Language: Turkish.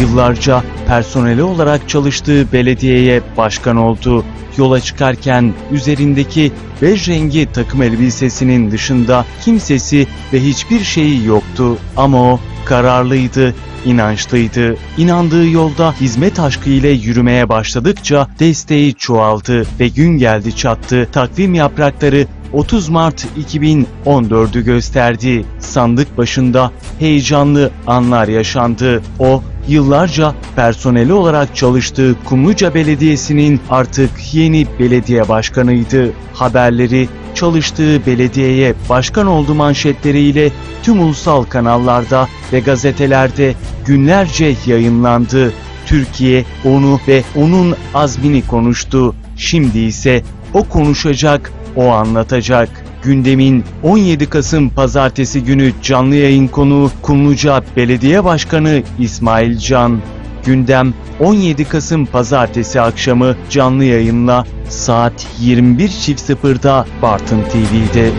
yıllarca personeli olarak çalıştığı belediyeye başkan oldu. Yola çıkarken üzerindeki bej rengi takım elbisesinin dışında kimsesi ve hiçbir şeyi yoktu. Ama o kararlıydı, inançlıydı. İnandığı yolda hizmet aşkı ile yürümeye başladıkça desteği çoğaldı ve gün geldi çattı. Takvim yaprakları 30 Mart 2014'ü gösterdi. Sandık başında heyecanlı anlar yaşandı. O yıllarca personeli olarak çalıştığı Kumluca Belediyesi'nin artık yeni belediye başkanıydı. Haberleri çalıştığı belediyeye başkan oldu manşetleriyle tüm ulusal kanallarda ve gazetelerde günlerce yayınlandı. Türkiye onu ve onun azmini konuştu. Şimdi ise o konuşacak, o anlatacak. Gündemin 17 Kasım Pazartesi günü canlı yayın konuğu Kumluca Belediye Başkanı İsmail Can. Gündem 17 Kasım Pazartesi akşamı canlı yayınla saat 21.00'da Bartın TV'de.